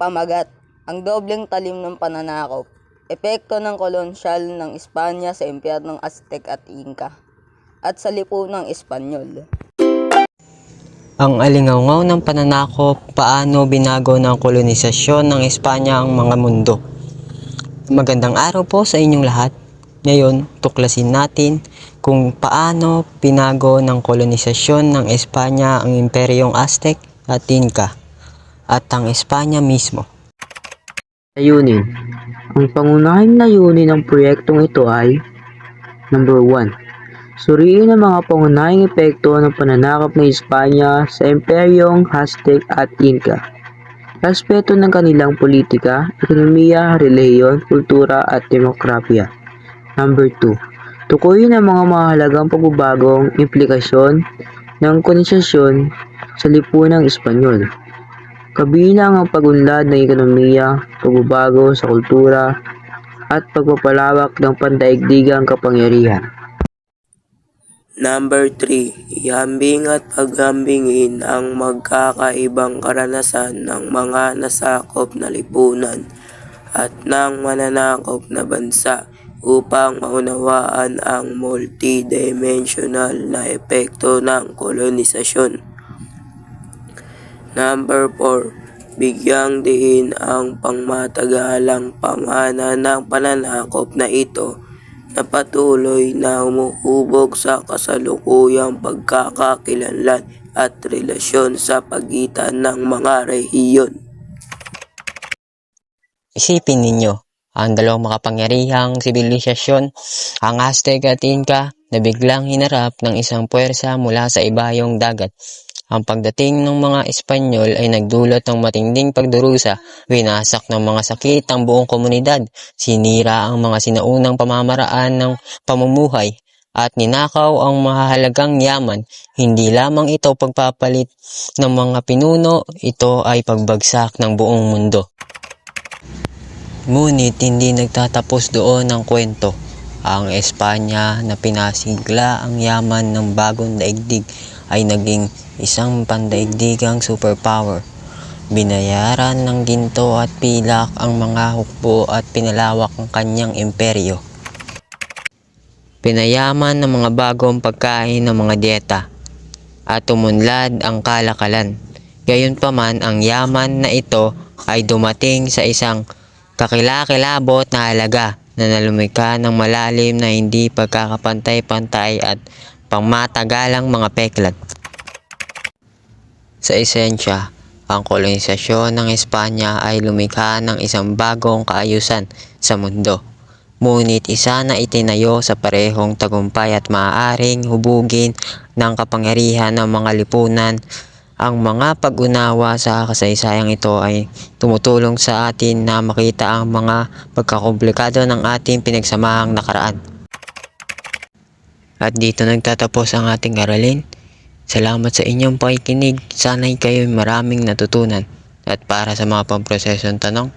Pamagat, ang dobleng talim ng pananakop, epekto ng kolonsyal ng Espanya sa impyernong Aztec at Inca, at sa lipunang Espanyol. Ang alingaungaw ng pananakop, paano binago ng kolonisasyon ng Espanya ang mga mundo. Magandang araw po sa inyong lahat. Ngayon, tuklasin natin kung paano pinago ng kolonisasyon ng Espanya ang imperyong Aztec at Inca at ang Espanya mismo. Layunin. Ang pangunahing layunin ng proyektong ito ay Number 1. Suriin ang mga pangunahing epekto ng pananakop ng Espanya sa imperyong Aztec at Inca. Respeto ng kanilang politika, ekonomiya, relihiyon, kultura at demokrapya. Number 2. Tukuyin ang mga mahalagang pagbabagong implikasyon ng kolonisasyon sa lipunang Espanyol. Kabilang ang pagunlad ng ekonomiya, pagbabago sa kultura, at pagpapalawak ng pandaigdigang kapangyarihan. Number 3. Ihambing at paghambingin ang magkakaibang karanasan ng mga nasakop na lipunan at ng mananakop na bansa upang maunawaan ang multidimensional na epekto ng kolonisasyon. Number 4. Bigyang diin ang pangmatagalang pamana ng pananakop na ito na patuloy na humuhubog sa kasalukuyang pagkakakilanlan at relasyon sa pagitan ng mga rehiyon. Isipin ninyo, ang dalawang makapangyarihang sibilisasyon, ang Aztec at Inca, na biglang hinarap ng isang puwersa mula sa ibayong dagat. Ang pagdating ng mga Espanyol ay nagdulot ng matinding pagdurusa, winasak ng mga sakit ang buong komunidad, sinira ang mga sinaunang pamamaraan ng pamumuhay, at ninakaw ang mahalagang yaman. Hindi lamang ito pagpapalit ng mga pinuno, ito ay pagbagsak ng buong mundo. Ngunit hindi nagtatapos doon ang kwento. Ang Espanya na pinasigla ang yaman ng bagong daigdig ay naging isang pandaigdigang superpower. Binayaran ng ginto at pilak ang mga hukbo at pinalawak ang kanyang imperyo. Pinayaman ng mga bagong pagkain ng mga dieta at tumunlad ang kalakalan. Gayunpaman ang yaman na ito ay dumating sa isang kakilakilabot na halaga na nalumika ng malalim na hindi pagkakapantay-pantay at pangmatagalang mga peklat. Sa esensya, ang kolonisasyon ng Espanya ay lumikha ng isang bagong kaayusan sa mundo. Ngunit isa na itinayo sa parehong tagumpay at maaaring hubugin ng kapangyarihan ng mga lipunan ang mga pag-unawa sa kasaysayang ito ay tumutulong sa atin na makita ang mga pagkakomplikado ng ating pinagsamahang nakaraan. At dito nagtatapos ang ating aralin. Salamat sa inyong pakikinig. Sana'y kayo'y maraming natutunan. At para sa mga pamprosesong tanong,